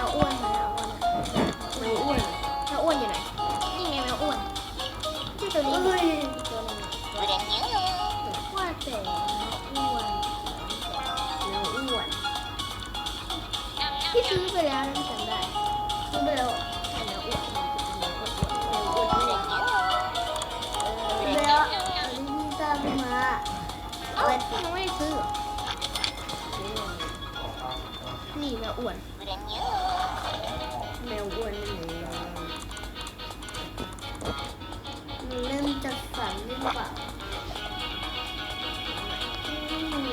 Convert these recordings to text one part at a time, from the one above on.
อแมวอ้วนมาแล้วอ้วนแมวอ้วนแมวอ้วนอยู่ไหน นี่ไงแมวอ้วนที่ตัวนี้เอ้ตัวนึงว่าแต่แมวอ้วนแมวอ้วนที่ซื้อไปแล้วนะที่จำได้ซื้อไปแล้วแมวอ้วนแมวอ้วนแมวอ้วนอ้วนแล้วอันนี้ตามมาเอ้ายังไม่ได้ซื้อเหรอนี่แมวอ้วน แมวอ้วนนั่นเองมันเริ่มจะฝันหรือเปล่าอืม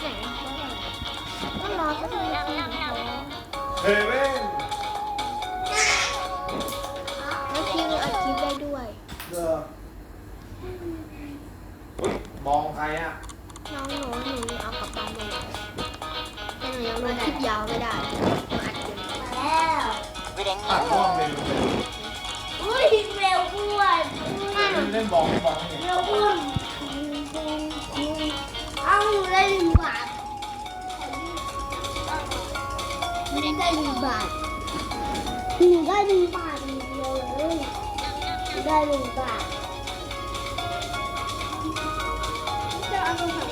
ไหนต้องรอกหน่อเฮเว่นแล้วคิวอัดคลิปได้ด้วยเดออุ๊ยมองใครอะน้องหนูหนูเอากลับบ้านได้เลยแต่หนูยังลงคลิปยาวไม่ได้ ตัดกล้องเลยอุ้ยแมวอ้วนเล่นบอลบอลนี่แมวอ้นเอาหนูได้หนึ่งบาทหนูได้หนึ่งบาทหนูได้หนึ่งบาทเดียวเลยได้หนึ่งบาทจะเอาไปทำอะไรเป็นกลับเหรอ